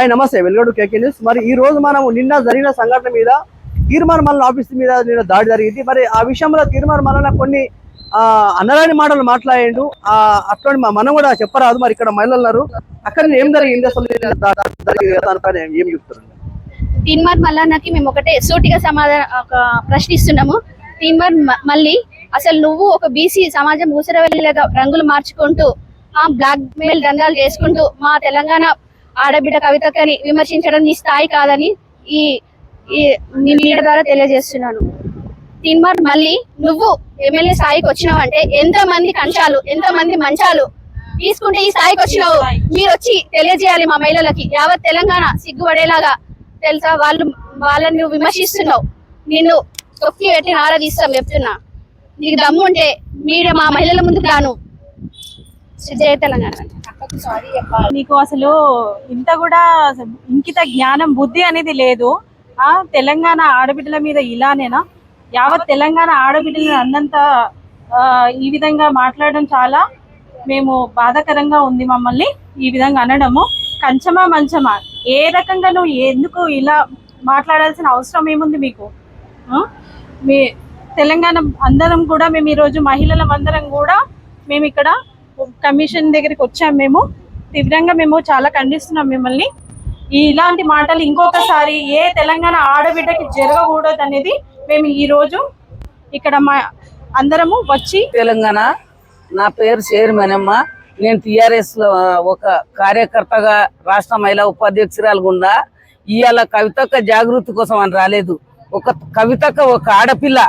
Hi నమస్తే. వెల్గడు K న్యూస్. మరి ఈ రోజు మనం నిన్న జరిగిన సంఘటన మీద తీర్మాన్ మల్లన ఆఫీస్ మీద నిన్న దాడి జరిగింది. మరి ఆ విషయంలో తీర్మాన్ మల్లన కొన్ని ఆ, అనరాని మాటలు మాట్లాడిండు. ఆ అట్లాంటి మనం కూడా చెప్పరాదు. మరి ఇక్కడ మహిళలు ఉన్నారు. అక్కడ ఏం జరిగింది? అసలు దానిపైన ఏం- ఏం తీన్మార్ మల్లన్నకి మేము ఒకటే సూటిగా సమాధానం ఒక ప్రశ్నిస్తున్నాము. తీన్మార్ మళ్ళీ అసలు నువ్వు ఒక బీసీ సమాజం ఊసరవెల్లిగా రంగులు మార్చుకుంటూ ఆ బ్లాక్ మెయిల్ దందాలు చేసుకుంటూ మా తెలంగాణ ఆడబిడ్డ కవితకని విమర్శించడం నీ స్థాయి కాదని ఈ నీ మీడియా ద్వారా తెలియజేస్తున్నాను. తిన్మార్ మళ్ళీ నువ్వు ఎమ్మెల్యే స్థాయికి వచ్చినావంటే ఎంతో మంది కంచాలు ఎంతో మంది మంచాలు తీసుకుంటే ఈ స్థాయికి వచ్చినావు. మీరు వచ్చి తెలియజేయాలి మా మహిళలకి. యావత్ తెలంగాణ సిగ్గుపడేలాగా తెలుసా? వాళ్ళు వాళ్ళని నువ్వు విమర్శిస్తున్నావు. నిన్ను తొక్కి పెట్టి ఆరాధిస్తాం చెప్తున్నా. నీకు దమ్ముంటే మీరు మా మహిళల ముందుకు రాను. జయ తెలంగాణ. నీకు అసలు ఇంత కూడా ఇంకిత జ్ఞానం బుద్ధి అనేది లేదు. ఆ తెలంగాణ ఆడబిడ్డల మీద ఇలానేనా? యావత్ తెలంగాణ ఆడబిడ్డలను అన్నంత ఈ విధంగా మాట్లాడడం చాలా మేము బాధాకరంగా ఉంది మమ్మల్ని ఈ విధంగా అనడము. కంచమా మంచమా? ఏ రకంగా నువ్వు ఎందుకు ఇలా మాట్లాడాల్సిన అవసరం ఏముంది మీకు? మీ తెలంగాణ అందరం కూడా మేము ఈరోజు మహిళలం అందరం కూడా మేము ఇక్కడ కమిషన్ దగ్గరికి వచ్చాం మేము. తీవ్రంగా మేము చాలా ఖండిస్తున్నాం మిమ్మల్ని. ఇలాంటి మాటలు ఇంకొకసారి ఏ తెలంగాణ ఆడబిడ్డకి జరగకూడదు అనేది మేము ఈరోజు ఇక్కడ మా అందరము వచ్చి తెలంగాణ నా పేరు చైర్మన్ నేను టిఆర్ఎస్లో ఒక కార్యకర్తగా రాష్ట్ర మహిళా ఉపాధ్యక్షురాలు గుండా. ఇవాళ కవితక్క జాగృతి కోసం అని రాలేదు. ఒక కవితక్క ఒక ఆడపిల్ల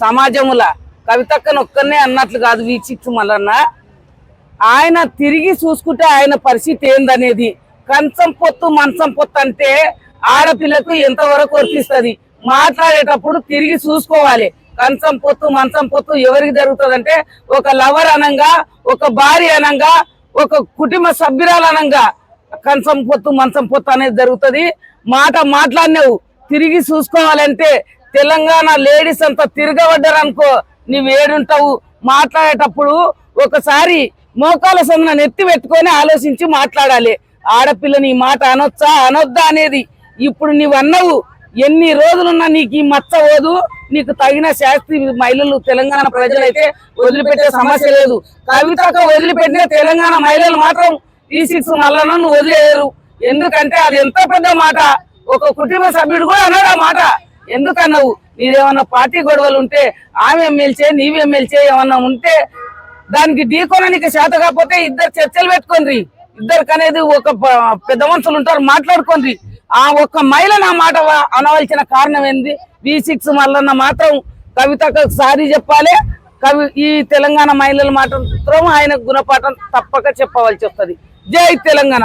సమాజముల. కవితక్కను ఒక్కనే అన్నట్లు కాదు వీక్షించు మళ్ళన్నా ఆయన తిరిగి చూసుకుంటే ఆయన పరిస్థితి ఏందనేది? కంచం పొత్తు మంచం పొత్తు అంటే ఆడపిల్లకు ఎంతవరకు వర్తిస్తుంది? మాట్లాడేటప్పుడు తిరిగి చూసుకోవాలి. కంచం పొత్తు మంచం పొత్తు ఎవరికి జరుగుతుంది అంటే ఒక లవర్ అనంగా ఒక భార్య అనంగా ఒక కుటుంబ సభ్యురాలు అనంగా కంచం పొత్తు మంచం పొత్తు అనేది జరుగుతుంది. మాట మాట్లాడినావు తిరిగి చూసుకోవాలంటే తెలంగాణ లేడీస్ అంతా తిరగబడ్డారనుకో నీవు ఏడుంటావు. మాట్లాడేటప్పుడు ఒకసారి మోకాల సొన్న నెత్తి పెట్టుకొని ఆలోచించి మాట్లాడాలి. ఆడపిల్లని ఈ మాట అనొచ్చా? అనొద్దా అనేది ఇప్పుడు నీవు అన్నవు ఎన్ని రోజులున్నా నీకు ఈ మచ్చ పోదు. నీకు తగిన శాస్త్రి మహిళలు తెలంగాణ ప్రజలైతే వదిలిపెట్టే సమస్య లేదు. కవితకు వదిలిపెట్టిన తెలంగాణ మహిళలు మాత్రం ఈ సిక్స్ మల్లలను వదిలేయరు. ఎందుకంటే అది ఎంత పెద్ద మాట? ఒక కుటుంబ సభ్యుడు కూడా అన్నాడు ఆ మాట. ఎందుకన్నావు? నీదేమన్నా పార్టీ గొడవలు ఉంటే ఆమె ఎమ్మెల్చే నీవి ఎమ్మెల్చే ఏమన్నా ఉంటే దానికి ఢీకొనడానికి చేత కాకపోతే ఇద్దరు చర్చలు పెట్టుకోండి ఇద్దరికి అనేది ఒక పెద్ద మనుషులు ఉంటారు మాట్లాడుకోండి ఆ ఒక్క మహిళ నా మాట అనవలసిన కారణం ఏంది? వి సిక్స్ మల్లన్న మాత్రం కవితకు సారీ చెప్పాలి. కవి ఈ తెలంగాణ మహిళల మాత్రం ఆయన గుణపాఠం తప్పక చెప్పవలసి వస్తుంది. జై తెలంగాణ.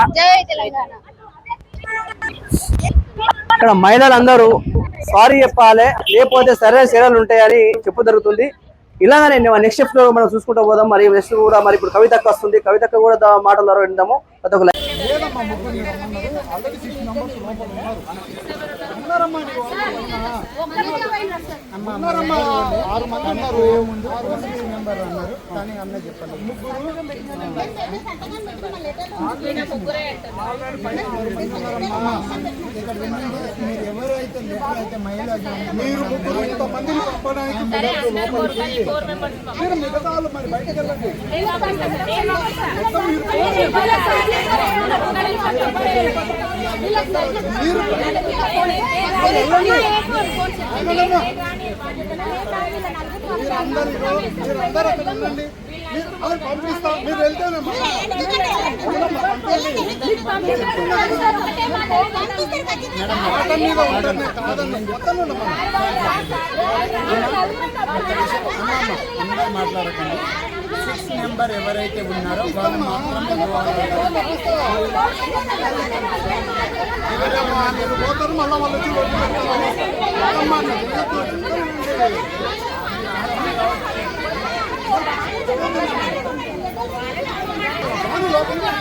ఇక్కడ మహిళలందరూ సారీ చెప్పాలి లేకపోతే సరైన చర్యలు ఉంటాయని చెప్పు జరుగుతుంది. ఇలాగనే నెక్స్ట్ స్టెప్లో మనం చూసుకుంటూ పోదాం. మరి నెక్స్ట్ కూడా మరి ఇప్పుడు కవితక్క వస్తుంది. కవితక్క కూడా దా- మాటల ద్వారా విందాము ప్రతి ఒక్క లై- ఉన్నారమ్మా ఆరు మంది ఉన్నారు. ఆరు మంది మెంబర్ అన్నారు కానీ అన్న చెప్పండి ముగ్గురు? మీరు ఎవరైతే ఎవరైతే మహిళ మీరు ముగ్గురు ఇంతమందిని పంపడానికి మీరు మిగతా వాళ్ళు మరి బయటకు వెళ్ళండి. మీరందరూ మీరందరూ అక్కడ ఉండండి మీరు అది పంపిస్తాం మీరు వెళ్తేనేమ్మా మాట మీద ఉంటేనే కాదండి. అందరూ మాట్లాడకండి సిక్స్ నెంబర్ ఎవరైతే ఉన్నారో వాళ్ళు మీరు పోతారు మళ్ళీ వాళ్ళు వచ్చి ఒడ్డు పెడతారు. అమ్మా, మీరు వెళ్ళొద్దు. రాను లోపలికి. రాను. ఫోన్ వెళ్ళిపోండి మీరు వెళ్ళిపోండి.